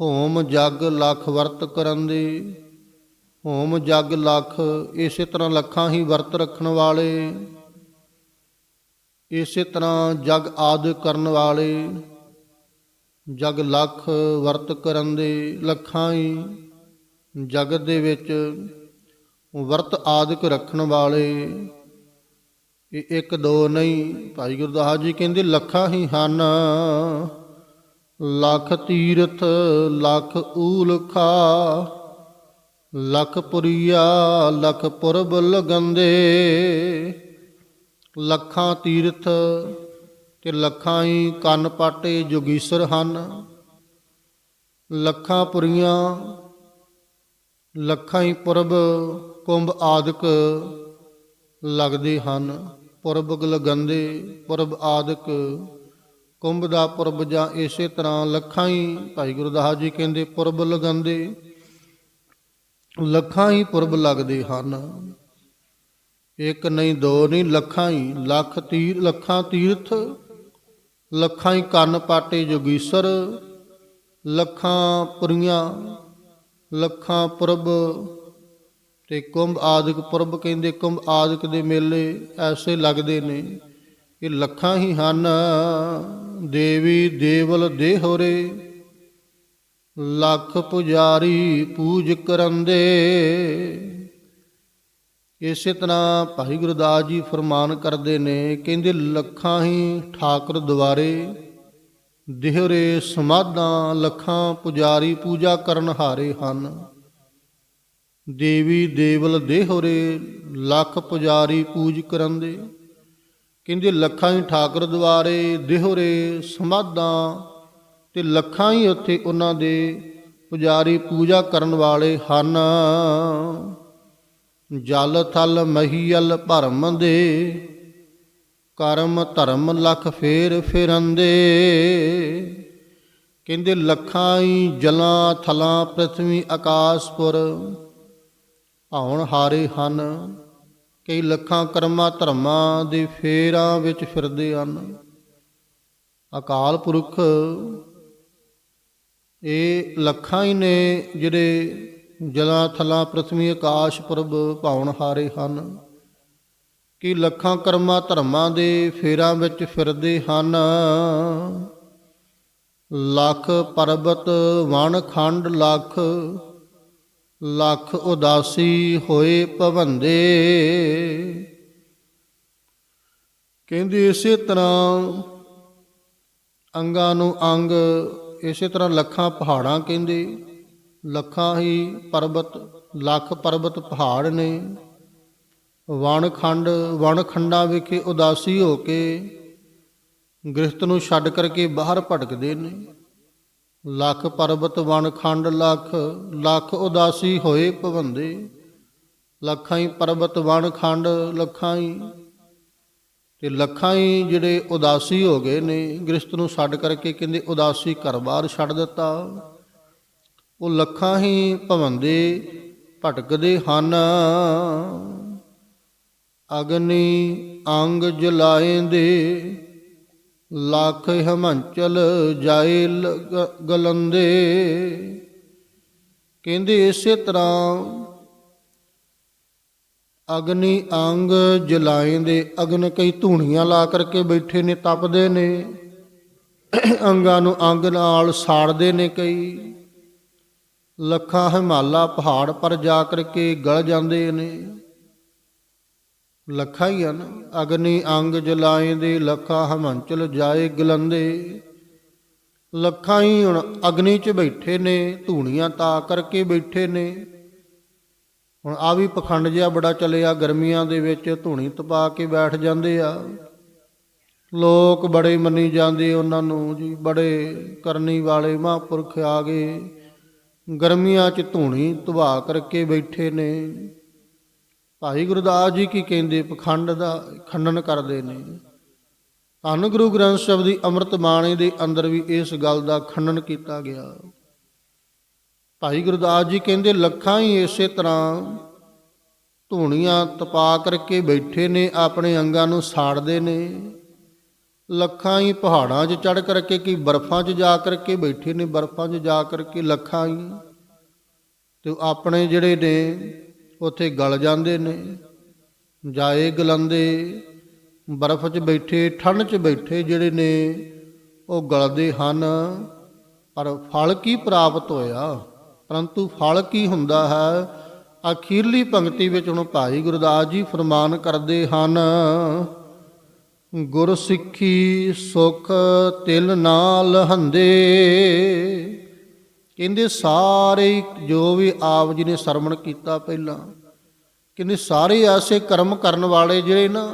ਹੋਮ ਜਗ ਲੱਖ ਵਰਤ ਕਰਨ ਦੇ। ਹੋਮ ਜਗ ਲੱਖ ਇਸੇ ਤਰ੍ਹਾਂ ਲੱਖਾਂ ਹੀ ਵਰਤ ਰੱਖਣ ਵਾਲੇ। ਇਸੇ ਤਰ੍ਹਾਂ ਜਗ ਆਦ ਕਰਨ ਵਾਲੇ। ਜਗ ਲੱਖ ਵਰਤ ਕਰਨ ਦੇ ਲੱਖਾਂ ਹੀ ਜਗਤ ਦੇ ਵਿੱਚ ਵਰਤ ਆਦਿਕ ਰੱਖਣ ਵਾਲੇ। ਇਹ ਇੱਕ ਦੋ ਨਹੀਂ, ਭਾਈ ਗੁਰਦਾਸ ਜੀ ਕਹਿੰਦੇ, ਲੱਖਾਂ ਹੀ ਹਨ। ਲੱਖ ਤੀਰਥ, ਲੱਖ ਊਲਖਾ, ਲੱਖ ਪੁਰੀਆ, ਲੱਖ ਪੁਰਬ ਲਗੰਦੇ। ਲੱਖਾਂ ਤੀਰਥ ਤੇ ਲੱਖਾਂ ਹੀ ਕੰਨ ਪਾਟੇ ਜੋਗੀਸਰ ਹਨ। ਲੱਖਾਂ ਪੁਰੀਆਂ, ਲੱਖਾਂ ਹੀ ਪੁਰਬ ਕੁੰਭ ਆਦਿਕ ਲੱਗਦੇ ਹਨ। ਪੁਰਬ ਲਗੰਦੇ ਪੁਰਬ ਆਦਿਕ, ਕੁੰਭ ਦਾ ਪੁਰਬ ਜਾਂ ਇਸੇ ਤਰ੍ਹਾਂ ਲੱਖਾਂ ਹੀ, ਭਾਈ ਗੁਰਦਾਸ ਜੀ ਕਹਿੰਦੇ ਪੁਰਬ ਲਗੰਦੇ। ਲੱਖਾਂ ਹੀ ਪੁਰਬ ਲੱਗਦੇ ਹਨ। ਇੱਕ ਨਹੀਂ, ਦੋ ਨਹੀਂ, ਲੱਖਾਂ ਹੀ, ਲੱਖ ਤੀਰ, ਲੱਖਾਂ ਤੀਰਥ, ਲੱਖਾਂ ਹੀ ਕੰਨ ਪਾਟੇ ਜੋਗੀਸਰ, ਲੱਖਾਂ ਪੁਰੀਆਂ, ਲੱਖਾਂ ਪੁਰਬ ਤੇ ਕੁੰਭ ਆਦਿਕ ਪੁਰਬ ਕਹਿੰਦੇ, ਕੁੰਭ ਆਦਿਕ ਦੇ ਮੇਲੇ ਐਸੇ ਲੱਗਦੇ ਨੇ ਇਹ ਲੱਖਾਂ ਹੀ ਹਨ। ਦੇਵੀ ਦੇਵਲ ਦੇਹੋਰੇ, ਲੱਖ ਪੁਜਾਰੀ ਪੂਜ ਕਰੰਦੇ। ਇਸੇ ਤਰ੍ਹਾਂ ਭਾਈ ਗੁਰਦਾਸ ਜੀ ਫਰਮਾਨ ਕਰਦੇ ਨੇ, ਕਹਿੰਦੇ ਲੱਖਾਂ ਹੀ ਠਾਕਰ ਦੁਆਰੇ, ਦਿਹਰੇ ਸਮਾਧਾਂ ਲੱਖਾਂ ਪੁਜਾਰੀ ਪੂਜਾ ਕਰਨ ਹਾਰੇ ਹਨ। ਦੇਵੀ ਦੇਵਲ ਦੇਹਰੇ, ਲੱਖ ਪੁਜਾਰੀ ਪੂਜ ਕਰੰਦੇ। ਕਹਿੰਦੇ ਲੱਖਾਂ ਹੀ ਠਾਕਰ ਦੁਆਰੇ ਦਿਹਰੇ ਸਮਾਧਾਂ, ਤੇ ਲੱਖਾਂ ਹੀ ਉੱਥੇ ਉਹਨਾਂ ਦੇ ਪੁਜਾਰੀ ਪੂਜਾ ਕਰਨ ਵਾਲੇ ਹਨ। ਜਲ ਥਲ ਮਹੀਲ ਭਰਮ ਦੇ ਕਰਮ ਧਰਮ ਲਖ ਫੇਰ ਫਿਰੰਦੇ। ਕਹਿੰਦੇ ਲੱਖਾਂ ਹੀ ਜਲਾਂ ਥਲਾਂ, ਪ੍ਰਥਵੀ ਆਕਾਸ਼ਪੁਰ ਆਉਣ ਹਾਰੇ ਹਨ, ਕਈ ਲੱਖਾਂ ਕਰਮਾਂ ਧਰਮਾਂ ਦੇ ਫੇਰਾਂ ਵਿੱਚ ਫਿਰਦੇ ਹਨ। ਅਕਾਲ ਪੁਰਖ ਇਹ ਲੱਖਾਂ ਹੀ ਨੇ ਜਿਹੜੇ ਜਲਾਂ ਥਲਾਂ ਪ੍ਰਥਮੀ ਆਕਾਸ਼ ਪੁਰਬ ਭਾਉਣ ਹਾਰੇ ਹਨ। ਕਿ ਲੱਖਾਂ ਕਰਮਾਂ ਧਰਮਾਂ ਦੇ ਫੇਰਾਂ ਵਿੱਚ ਫਿਰਦੇ ਹਨ? ਲੱਖ ਪਰਬਤ, ਵਣ ਖੰਡ, ਲੱਖ ਲੱਖ ਉਦਾਸੀ ਹੋਏ ਭਵੰਦੇ। ਕਹਿੰਦੇ ਇਸੇ ਤਰ੍ਹਾਂ ਅੰਗਾਂ ਨੂੰ ਅੰਗ, ਇਸੇ ਤਰ੍ਹਾਂ ਲੱਖਾਂ ਪਹਾੜਾਂ ਕਹਿੰਦੇ। ਲੱਖਾਂ ਹੀ ਪਰਬਤ, ਲੱਖ ਪਰਬਤ ਪਹਾੜ ਨੇ। ਵਣ ਖੰਡ, ਵਣ ਖੰਡਾਂ ਵਿਖੇ ਉਦਾਸੀ ਹੋ ਕੇ ਗ੍ਰਸਤ ਨੂੰ ਛੱਡ ਕਰਕੇ ਬਾਹਰ ਭਟਕਦੇ ਨੇ। ਲੱਖ ਪਰਬਤ ਵਣ ਖੰਡ ਲੱਖ ਲੱਖ ਉਦਾਸੀ ਹੋਏ ਭਵੰਦੇ। ਲੱਖਾਂ ਹੀ ਪਰਬਤ ਵਣ ਖੰਡ, ਲੱਖਾਂ ਹੀ ਤੇ ਲੱਖਾਂ ਹੀ ਜਿਹੜੇ ਉਦਾਸੀ ਹੋ ਗਏ ਨੇ ਗ੍ਰਸਤ ਨੂੰ ਛੱਡ ਕਰਕੇ ਕਹਿੰਦੇ ਉਦਾਸੀ ਘਰ-ਬਾਰ ਛੱਡ ਦਿੱਤਾ। ਉਹ ਲੱਖਾਂ ਹੀ ਭਵੰਦੇ ਭਟਕਦੇ ਹਨ। ਅਗਨੀ ਅੰਗ ਜਲਾਏਂਦੇ ਲੱਖ ਹਮੰਚਲ ਜਾਏ ਲਗ- ਗਲੰਦੇ। ਕਹਿੰਦੇ ਇਸੇ ਤਰ੍ਹਾਂ ਅਗਨੀ ਅੰਗ ਜਲਾਏ ਦੇ ਅਗਨ ਕਈ ਧੂਣੀਆਂ ਲਾ ਕਰਕੇ ਬੈਠੇ ਨੇ, ਤਪਦੇ ਨੇ। ਅੰਗਾਂ ਨੂੰ ਅੰਗ ਨਾਲ ਸਾੜਦੇ ਨੇ ਕਈ। ਲੱਖਾਂ ਹਿਮਾਲਾ ਪਹਾੜ ਪਰ ਜਾ ਕਰਕੇ ਗਲ ਜਾਂਦੇ ਨੇ। ਲੱਖਾਂ ਹੀ ਹਨ। ਅਗਨੀ ਅੰਗ ਜਲਾਏ ਦੇ ਲੱਖਾਂ ਹਮੰਚਲ ਜਾਏ ਗਲੰਦੇ। ਲੱਖਾਂ ਹੀ ਹੁਣ ਅਗਨੀ 'ਚ ਬੈਠੇ ਨੇ, ਧੂਣੀਆਂ ਤਾ ਕਰਕੇ ਬੈਠੇ ਨੇ। ਹੁਣ ਆ ਵੀ ਪਖੰਡ ਜਿਹਾ ਬੜਾ ਚੱਲਿਆ, ਗਰਮੀਆਂ ਦੇ ਵਿੱਚ ਧੂਣੀ ਤਪਾ ਕੇ ਬੈਠ ਜਾਂਦੇ ਆ। ਲੋਕ ਬੜੇ ਮੰਨੀ ਜਾਂਦੇ ਉਹਨਾਂ ਨੂੰ ਜੀ, ਬੜੇ ਕਰਨੀ ਵਾਲੇ ਮਹਾਂਪੁਰਖ ਆ ਗਏ। ਗਰਮੀਆਂ 'ਚ ਧੂਣੀ ਤਬਾ ਕਰਕੇ ਬੈਠੇ ਨੇ। ਭਾਈ ਗੁਰਦਾਸ ਜੀ ਕੀ ਕਹਿੰਦੇ, ਪਖੰਡ ਦਾ ਖੰਡਨ ਕਰਦੇ ਨੇ। ਧੰਨ ਗੁਰੂ ਗ੍ਰੰਥ ਸਾਹਿਬ ਦੀ ਅੰਮ੍ਰਿਤ ਬਾਣੀ ਦੇ ਅੰਦਰ ਵੀ ਇਸ ਗੱਲ ਦਾ ਖੰਡਨ ਕੀਤਾ ਗਿਆ। ਭਾਈ ਗੁਰਦਾਸ ਜੀ ਕਹਿੰਦੇ, ਲੱਖਾਂ ਹੀ ਇਸੇ ਤਰ੍ਹਾਂ ਧੂਣੀਆਂ ਤਪਾ ਕਰਕੇ ਬੈਠੇ ਨੇ, ਆਪਣੇ ਅੰਗਾਂ ਨੂੰ ਸਾੜਦੇ ਨੇ। ਲੱਖਾਂ ਹੀ ਪਹਾੜਾਂ 'ਚ ਚੜ ਕਰਕੇ ਕੀ ਬਰਫ਼ਾਂ 'ਚ ਜਾ ਕਰਕੇ ਬੈਠੇ ਨੇ, ਬਰਫ਼ਾਂ 'ਚ ਜਾ ਕਰਕੇ ਲੱਖਾਂ ਹੀ। ਤੇ ਉਹ ਆਪਣੇ ਜਿਹੜੇ ਨੇ ਉੱਥੇ ਗਲ ਜਾਂਦੇ ਨੇ, ਜਾਏ ਗਲੰਦੇ, ਬਰਫ਼ 'ਚ ਬੈਠੇ ਠੰਡ 'ਚ ਬੈਠੇ ਜਿਹੜੇ ਨੇ, ਉਹ ਗਲਦੇ ਹਨ। ਪਰ ਫਲ ਕੀ ਪ੍ਰਾਪਤ ਹੋਇਆ? ਪਰੰਤੂ ਫਲ ਕੀ ਹੁੰਦਾ ਹੈ? ਅਖੀਰਲੀ ਪੰਕਤੀ ਵਿੱਚ ਹੁਣ ਭਾਈ ਗੁਰਦਾਸ ਜੀ ਫਰਮਾਨ ਕਰਦੇ ਹਨ, ਗੁਰ ਸਿੱਖੀ ਸੁਖ ਤਿਲ ਨਾਲ ਹੰਦੇ। ਕਹਿੰਦੇ ਸਾਰੇ ਜੋ ਵੀ ਆਪ ਜੀ ਨੇ ਸਰਵਣ ਕੀਤਾ ਪਹਿਲਾਂ, ਕਹਿੰਦੇ ਸਾਰੇ ਐਸੇ ਕਰਮ ਕਰਨ ਵਾਲੇ ਜਿਹੜੇ ਨਾ,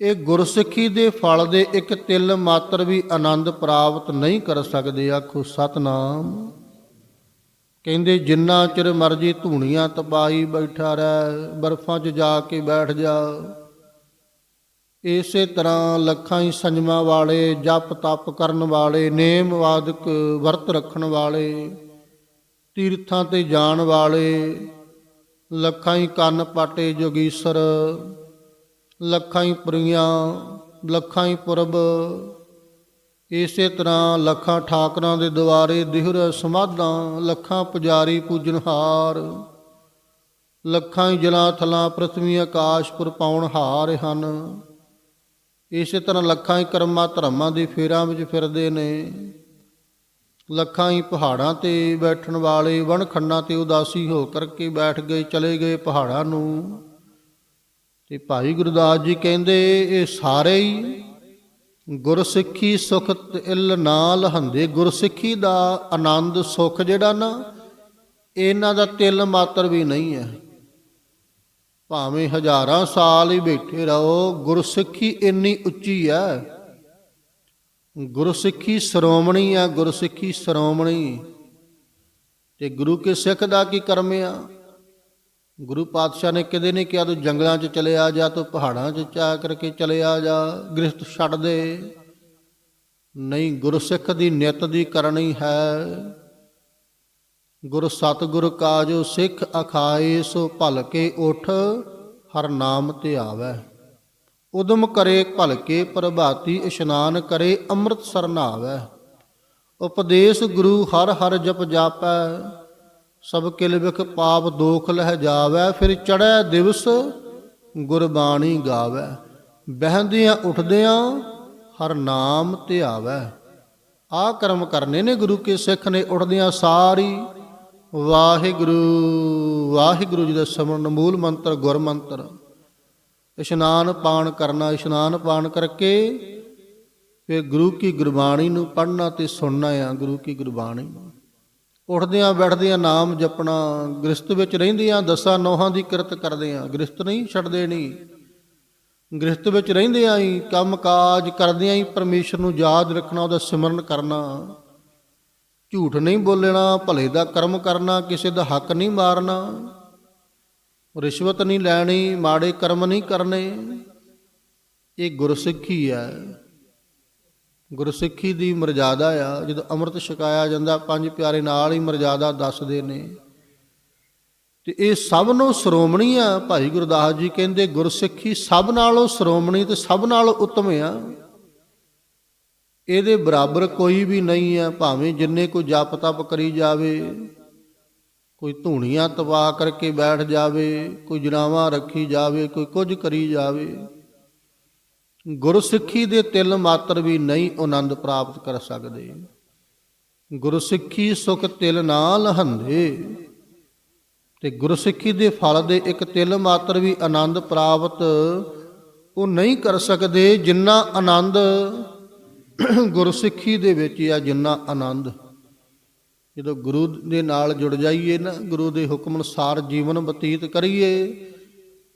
ਇਹ ਗੁਰਸਿੱਖੀ ਦੇ ਫਲ ਦੇ ਇੱਕ ਤਿਲ ਮਾਤਰ ਵੀ ਆਨੰਦ ਪ੍ਰਾਪਤ ਨਹੀਂ ਕਰ ਸਕਦੇ, ਆਖੋ ਸਤਨਾਮ। ਕਹਿੰਦੇ ਜਿੰਨਾ ਚਿਰ ਮਰਜ਼ੀ ਧੂਣੀਆਂ ਤਪਾਈ ਬੈਠਾ ਰਹਿ, ਬਰਫਾਂ 'ਚ ਜਾ ਕੇ ਬੈਠ ਜਾ। ਇਸੇ ਤਰ੍ਹਾਂ ਲੱਖਾਂ ਹੀ ਸੰਜਮਾਂ ਵਾਲੇ, ਜਪ ਤਪ ਕਰਨ ਵਾਲੇ, ਨੇਮ ਵਾਦਕ ਵਰਤ ਰੱਖਣ ਵਾਲੇ, ਤੀਰਥਾਂ ਤੇ ਜਾਣ ਵਾਲੇ, ਲੱਖਾਂ ਹੀ ਕੰਨ ਪਾਟੇ ਜੋਗੀਸਰ, ਲੱਖਾਂ ਹੀ ਪੁਰੀਆਂ, ਲੱਖਾਂ ਹੀ ਪੁਰਬ, ਇਸੇ ਤਰ੍ਹਾਂ ਲੱਖਾਂ ਠਾਕਰਾਂ ਦੇ ਦੁਆਰੇ ਦਿਹਰ ਸਮਾਧਾਂ, ਲੱਖਾਂ ਪੁਜਾਰੀ ਪੂਜਨਹਾਰ ਲੱਖਾਂ ਹੀ ਜਲਾਂ ਥਲਾਂ ਆਕਾਸ਼ ਆਕਾਸ਼ਪੁਰ ਪਾਉਣ ਹਾਰ ਹਨ। ਇਸੇ ਤਰ੍ਹਾਂ ਲੱਖਾਂ ਹੀ ਕਰਮਾਂ ਧਰਮਾਂ ਦੇ ਫੇਰਾਂ ਵਿੱਚ ਫਿਰਦੇ ਨੇ। ਲੱਖਾਂ ਹੀ ਪਹਾੜਾਂ ਤੇ ਬੈਠਣ ਵਾਲੇ ਵਣਖੰਡਾਂ ਤੇ ਉਦਾਸੀ ਹੋ ਕਰਕੇ ਬੈਠ ਗਏ, ਚਲੇ ਗਏ ਪਹਾੜਾਂ ਨੂੰ। ਤੇ ਭਾਈ ਗੁਰਦਾਸ ਜੀ ਕਹਿੰਦੇ, ਇਹ ਸਾਰੇ ਹੀ ਗੁਰਸਿੱਖੀ ਸੁਖ ਇਲ ਨਾਲ ਹੰਦੇ। ਗੁਰਸਿੱਖੀ ਦਾ ਆਨੰਦ ਸੁਖ ਜਿਹੜਾ ਨਾ, ਇਹਨਾਂ ਦਾ ਤਿਲ ਮਾਤਰ ਵੀ ਨਹੀਂ ਹੈ। ਭਾਵੇਂ ਹਜ਼ਾਰਾਂ ਸਾਲ ਹੀ ਬੈਠੇ ਰਹੋ, ਗੁਰਸਿੱਖੀ ਇੰਨੀ ਉੱਚੀ ਹੈ ਗੁਰਸਿੱਖੀ ਸ਼੍ਰੋਮਣੀ ਆ, ਗੁਰਸਿੱਖੀ ਸ਼੍ਰੋਮਣੀ। ਤੇ ਗੁਰੂ ਕੇ ਸਿੱਖ ਦਾ ਕੀ ਕਰਮ ਆ? ਗੁਰੂ ਪਾਤਸ਼ਾਹ ਨੇ ਕਦੇ ਨਹੀਂ ਕਿਹਾ ਤੂੰ ਜੰਗਲਾਂ 'ਚ ਚਲੇ ਆ ਜਾ, ਤੂੰ ਪਹਾੜਾਂ 'ਚ ਚਾ ਕਰਕੇ ਚਲੇ ਆ ਜਾ ਗ੍ਰਸਤ ਛੱਡ ਦੇ। ਨਹੀਂ, ਗੁਰਸਿੱਖ ਦੀ ਨਿਤ ਦੀ ਕਰਨੀ ਹੈ। ਗੁਰ ਸਤਿਗੁਰ ਕਾਜੋ ਸਿੱਖ ਅਖਾਏ, ਸੋ ਭਲ ਕੇ ਉਠ, ਹਰ ਨਾਮ ਤੇ ਆਵੈ। ਉਦਮ ਕਰੇ ਭਲਕੇ ਪ੍ਰਭਾਤੀ ਇਸ਼ਨਾਨ ਕਰੇ ਅੰਮ੍ਰਿਤ ਸਰਨਾਵੈ ਉਪਦੇਸ਼ ਗੁਰੂ ਹਰ ਹਰ ਜਪ ਜਾਪੈ, ਸਭ ਕਿਲ ਵਿਖ ਪਾਪ ਦੋਖ ਲਹਿ ਜਾਵੈ, ਫਿਰ ਚੜੈ ਦਿਵਸ ਗੁਰਬਾਣੀ ਗਾਵੈ। ਬਹਿੰਦਿਆਂ ਉੱਠਦਿਆਂ ਹਰ ਨਾਮ ਤੇ ਆਵੈ। ਆ ਕਰਮ ਕਰਨੇ ਨੇ ਗੁਰੂ ਕੇ ਸਿੱਖ ਨੇ, ਉੱਠਦਿਆਂ ਸਾਰੀ ਵਾਹਿਗੁਰੂ ਵਾਹਿਗੁਰੂ ਜੀ ਦਾ ਸਿਮਰਨ ਮੂਲ ਮੰਤਰ, ਗੁਰ ਮੰਤਰ। ਇਸ਼ਨਾਨ ਪਾਣ ਕਰਨਾ, ਇਸ਼ਨਾਨ ਪਾਣ ਕਰਕੇ ਫਿਰ ਗੁਰੂ ਕੀ ਗੁਰਬਾਣੀ ਨੂੰ ਪੜ੍ਹਨਾ ਤੇ ਸੁਣਨਾ ਆ, ਗੁਰੂ ਕੀ ਗੁਰਬਾਣੀ ਉੱਠਦਿਆਂ ਬੈਠਦਿਆਂ ਨਾਮ ਜਪਣਾ ਗ੍ਰਸਤ ਵਿੱਚ ਰਹਿੰਦਿਆਂ ਦਸਾਂ ਨੋਹਾਂ ਦੀ ਕਿਰਤ ਕਰਦੇ ਆ। ਗ੍ਰਸਤ ਨਹੀਂ ਛੱਡਦੇ ਨਹੀਂ ਗ੍ਰਸਤ ਵਿੱਚ ਰਹਿੰਦਿਆਂ ਹੀ ਕੰਮ ਕਾਜ ਕਰਦਿਆਂ ਹੀ ਪਰਮੇਸ਼ਰ ਨੂੰ ਯਾਦ ਰੱਖਣਾ, ਉਹਦਾ ਸਿਮਰਨ ਕਰਨਾ। ਝੂਠ ਨਹੀਂ ਬੋਲਣਾ, ਭਲੇ ਦਾ ਕਰਮ ਕਰਨਾ, ਕਿਸੇ ਦਾ ਹੱਕ ਨਹੀਂ ਮਾਰਨਾ, ਰਿਸ਼ਵਤ ਨਹੀਂ ਲੈਣੀ, ਮਾੜੇ ਕਰਮ ਨਹੀਂ ਕਰਨੇ। ਇਹ ਗੁਰਸਿੱਖੀ ਹੈ। ਗੁਰਸਿੱਖੀ ਦੀ ਮਰਜ਼ਾਦਾ ਆ। ਜਦੋਂ ਅੰਮ੍ਰਿਤ ਛਕਾਇਆ ਜਾਂਦਾ, ਪੰਜ ਪਿਆਰੇ ਨਾਲ ਹੀ ਮਰਜ਼ਾਦਾ ਦੱਸਦੇ ਨੇ। ਤੇ ਇਹ ਸਭ ਨੂੰ ਸ਼੍ਰੋਮਣੀ ਆ। ਭਾਈ ਗੁਰਦਾਸ ਜੀ ਕਹਿੰਦੇ, ਗੁਰਸਿੱਖੀ ਸਭ ਨਾਲੋਂ ਸ਼੍ਰੋਮਣੀ ਤੇ ਸਭ ਨਾਲੋਂ ਉੱਤਮ ਆ। ਇਹਦੇ ਬਰਾਬਰ ਕੋਈ ਵੀ ਨਹੀਂ ਹੈ ਭਾਵੇਂ ਜਿੰਨੇ ਕੋਈ ਜਪ ਤਪ ਕਰੀ ਜਾਵੇ, ਕੋਈ ਧੂਣੀਆਂ ਤਵਾ ਕਰਕੇ ਬੈਠ ਜਾਵੇ, ਕੋਈ ਜਨਾਵਾਂ ਰੱਖੀ ਜਾਵੇ, ਕੋਈ ਕੁਝ ਕਰੀ ਜਾਵੇ, ਗੁਰਸਿੱਖੀ ਦੇ ਤਿਲ ਮਾਤਰ ਵੀ ਨਹੀਂ ਆਨੰਦ ਪ੍ਰਾਪਤ ਕਰ ਸਕਦੇ। ਗੁਰਸਿੱਖੀ ਸੁਖ ਤਿਲ ਨਾਲ ਹੰਦੇ, ਤੇ ਗੁਰਸਿੱਖੀ ਦੇ ਫਲ ਦੇ ਇੱਕ ਤਿਲ ਮਾਤਰ ਵੀ ਆਨੰਦ ਪ੍ਰਾਪਤ ਉਹ ਨਹੀਂ ਕਰ ਸਕਦੇ, ਜਿੰਨਾ ਆਨੰਦ ਗੁਰਸਿੱਖੀ ਦੇ ਵਿੱਚ ਆ ਜਿੰਨਾ ਆਨੰਦ। ਜਦੋਂ ਗੁਰੂ ਦੇ ਨਾਲ ਜੁੜ ਜਾਈਏ ਨਾ, ਗੁਰੂ ਦੇ ਹੁਕਮ ਅਨੁਸਾਰ ਜੀਵਨ ਬਤੀਤ ਕਰੀਏ,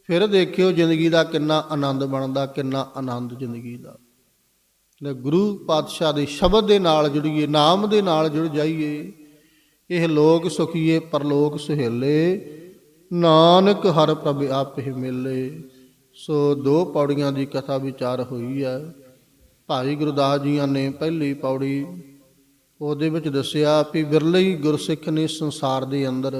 ਫਿਰ ਦੇਖਿਓ ਜ਼ਿੰਦਗੀ ਦਾ ਕਿੰਨਾ ਆਨੰਦ ਬਣਦਾ, ਕਿੰਨਾ ਆਨੰਦ ਜ਼ਿੰਦਗੀ ਦਾ। ਜੇ ਗੁਰੂ ਪਾਤਸ਼ਾਹ ਦੇ ਸ਼ਬਦ ਦੇ ਨਾਲ ਜੁੜੀਏ, ਨਾਮ ਦੇ ਨਾਲ ਜੁੜ ਜਾਈਏ, ਇਹ ਲੋਕ ਸੁਖੀਏ, ਪਰਲੋਕ ਸੁਹੇਲੇ, ਨਾਨਕ ਹਰ ਪ੍ਰਭ ਆਪੇ ਮਿਲੇ। ਸੋ ਦੋ ਪੌੜੀਆਂ ਦੀ ਕਥਾ ਵਿਚਾਰ ਹੋਈ ਹੈ ਭਾਈ ਗੁਰਦਾਸ ਜੀਆਂ ਨੇ ਪਹਿਲੀ ਪੌੜੀ ਉਹਦੇ ਵਿੱਚ ਦੱਸਿਆ ਵੀ ਵਿਰਲੇ ਹੀ ਗੁਰਸਿੱਖ ਨੇ ਸੰਸਾਰ ਦੇ ਅੰਦਰ।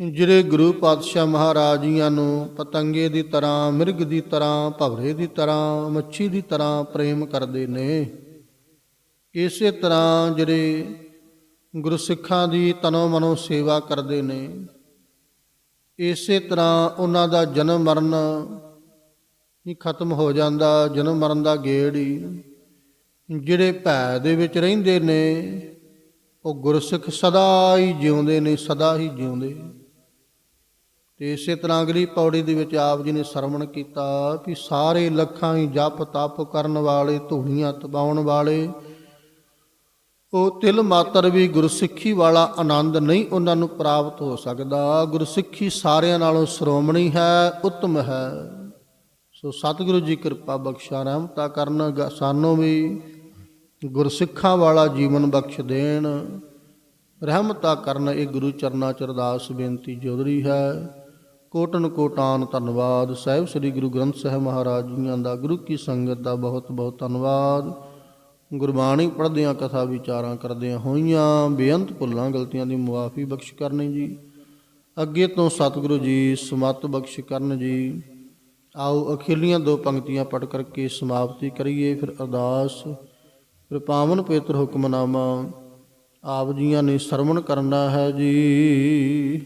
ਜਿਹੜੇ ਗੁਰੂ ਪਾਤਸ਼ਾਹ ਮਹਾਰਾਜ ਜੀਆਂ ਨੂੰ ਪਤੰਗੇ ਦੀ ਤਰ੍ਹਾਂ, ਮਿਰਗ ਦੀ ਤਰ੍ਹਾਂ, ਭਵਰੇ ਦੀ ਤਰ੍ਹਾਂ, ਮੱਛੀ ਦੀ ਤਰ੍ਹਾਂ ਪ੍ਰੇਮ ਕਰਦੇ ਨੇ, ਇਸੇ ਤਰ੍ਹਾਂ ਜਿਹੜੇ ਗੁਰਸਿੱਖਾਂ ਦੀ ਤਨੋ ਮਨੋ ਸੇਵਾ ਕਰਦੇ ਨੇ, ਇਸੇ ਤਰ੍ਹਾਂ ਉਹਨਾਂ ਦਾ ਜਨਮ ਮਰਨ ਹੀ ਖਤਮ ਹੋ ਜਾਂਦਾ, ਜਨਮ ਮਰਨ ਦਾ ਗੇੜ ਹੀ। ਜਿਹੜੇ ਭੈ ਦੇ ਵਿੱਚ ਰਹਿੰਦੇ ਨੇ, ਉਹ ਗੁਰਸਿੱਖ ਸਦਾ ਹੀ ਜਿਉਂਦੇ ਨੇ, ਸਦਾ ਹੀ ਜਿਉਂਦੇ। ਤੇ ਇਸੇ ਤਰ੍ਹਾਂ ਅਗਲੀ ਪੌੜੀ ਦੇ ਵਿੱਚ ਆਪ ਜੀ ਨੇ ਸਰਵਣ ਕੀਤਾ ਕਿ ਸਾਰੇ ਲੱਖਾਂ ਹੀ ਜਪ ਤਪ ਕਰਨ ਵਾਲੇ, ਧੂਣੀਆਂ ਤਬਾਉਣ ਵਾਲੇ, ਉਹ ਤਿਲ ਮਾਤਰ ਵੀ ਗੁਰਸਿੱਖੀ ਵਾਲਾ ਆਨੰਦ ਨਹੀਂ ਉਹਨਾਂ ਨੂੰ ਪ੍ਰਾਪਤ ਹੋ ਸਕਦਾ। ਗੁਰਸਿੱਖੀ ਸਾਰਿਆਂ ਨਾਲੋਂ ਸ਼੍ਰੋਮਣੀ ਹੈ, ਉੱਤਮ ਹੈ। ਸੋ ਸਤਿਗੁਰੂ ਜੀ ਕਿਰਪਾ ਬਖਸ਼ਾ, ਰਹਿਮਤਾ ਕਰਨ ਗ- ਸਾਨੂੰ ਵੀ ਗੁਰਸਿੱਖਾਂ ਵਾਲਾ ਜੀਵਨ ਬਖਸ਼ ਦੇਣ। ਰਹਿਮਤਾ ਕਰਨ ਇਹ ਗੁਰੂ ਚਰਨਾ ਚ ਅਰਦਾਸ ਬੇਨਤੀ ਜੋਦਰੀ ਹੈ। ਕੋਟਨ ਕੋਟਾਨ ਧੰਨਵਾਦ। ਸਾਹਿਬ ਸ੍ਰੀ ਗੁਰੂ ਗ੍ਰੰਥ ਸਾਹਿਬ ਮਹਾਰਾਜ ਜੀਆਂ ਦਾ, ਗੁਰੂ ਕੀ ਸੰਗਤ ਦਾ ਬਹੁਤ ਬਹੁਤ ਧੰਨਵਾਦ। ਗੁਰਬਾਣੀ ਪੜ੍ਹਦਿਆਂ, ਕਥਾ ਵਿਚਾਰਾਂ ਕਰਦਿਆਂ ਹੋਈਆਂ, ਬੇਅੰਤ ਭੁੱਲਾਂ ਗਲਤੀਆਂ ਦੀ ਮੁਆਫੀ ਬਖਸ਼ ਕਰਨੀ ਜੀ। ਅੱਗੇ ਤੋਂ ਸਤਿਗੁਰੂ ਜੀ ਸਮਤ ਬਖਸ਼ ਕਰਨ ਜੀ। ਆਓ ਅਖੀਲੀਆਂ ਦੋ ਪੰਕਤੀਆਂ ਪੜ ਕਰਕੇ ਸਮਾਪਤੀ ਕਰੀਏ। ਫਿਰ ਅਰਦਾਸ, ਫਿਰ ਪਾਵਨ ਪਵਿੱਤਰ ਹੁਕਮਨਾਮਾ, ਆਪ ਜੀਆਂ ਨੇ ਸਰਵਣ ਕਰਨਾ ਹੈ ਜੀ।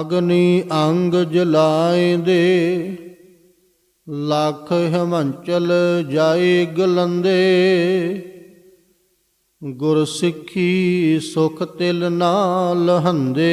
ਅਗਨੀ ਅੰਗ ਜਲਾਏ ਦੇ ਲੱਖ ਹਿਮੰਚਲ ਜਾਏ ਗਲੰਦੇ। ਗੁਰ ਸਿੱਖੀ ਸੁਖ ਤਿਲ ਨਾਲ ਹੰਦੇ